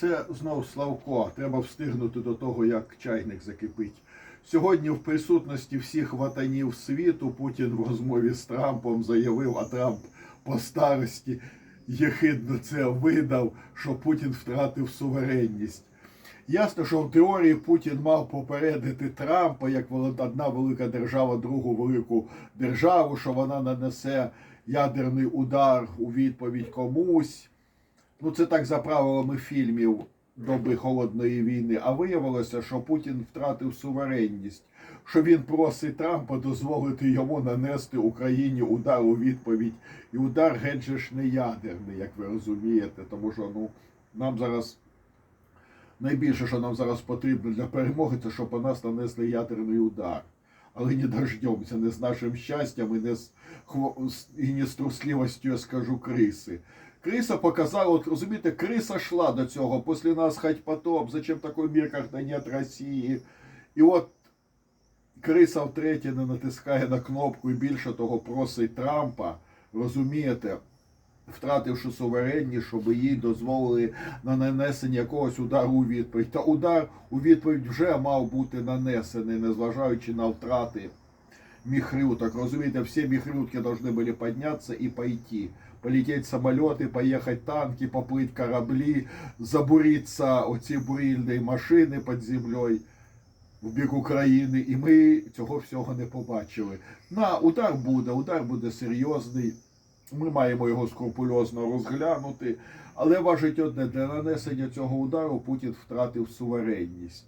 Це знову Славко. Треба встигнути до того, як чайник закипить. Сьогодні, в присутності всіх ватанів світу, Путін в розмові з Трампом заявив, а Трамп по старості єхидно це видав, що Путін втратив суверенність. Ясно, що в теорії Путін мав попередити Трампа як одна велика держава, другу велику державу, що вона нанесе ядерний удар у відповідь комусь. Ну, це так за правилами фільмів доби холодної війни. А виявилося, що Путін втратив суверенність, що він просить Трампа дозволити йому нанести Україні удар у відповідь. І удар геть ж не ядерний, як ви розумієте, тому що ну, нам зараз. Найбільше, що нам зараз потрібно для перемоги, це щоб по нас нанесли ядерний удар. Але не дождемося, не з нашим щастям і не з, і не з трусливостю, я скажу, криси. Криса показала, от розумієте, криса шла до цього, після нас хоть потоп, зачем такой мир, когда нет Росії. І от криса втретє не натискає на кнопку і більше того просить Трампа, розумієте, втративши суверенність, щоб їй дозволили на нанесення якогось удару у відповідь. Та удар у відповідь вже мав бути нанесений, незважаючи на втрати михрюток. Розумієте, всі михрютки должны были подняться и пойти. Полететь самолеты, поехать танки, поплыть корабли, забуриться оці бурильні машини під землею в бік України, і ми цього всього не побачили. На удар буде, удар буде серйозний. Ми маємо його скрупульозно розглянути. Але важить одне, для нанесення цього удару Путін втратив суверенність.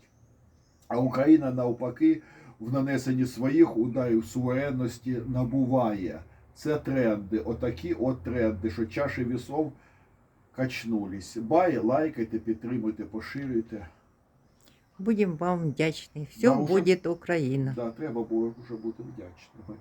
А Україна навпаки в нанесенні своїх ударів суверенності набуває. Це тренди, отакі от тренди, що чаші вісов качнулись. Бай, лайкайте, підтримуйте, поширюйте. Будем вам вдячні. Все Да, буде Україна. Да, треба було вже бути вдячними.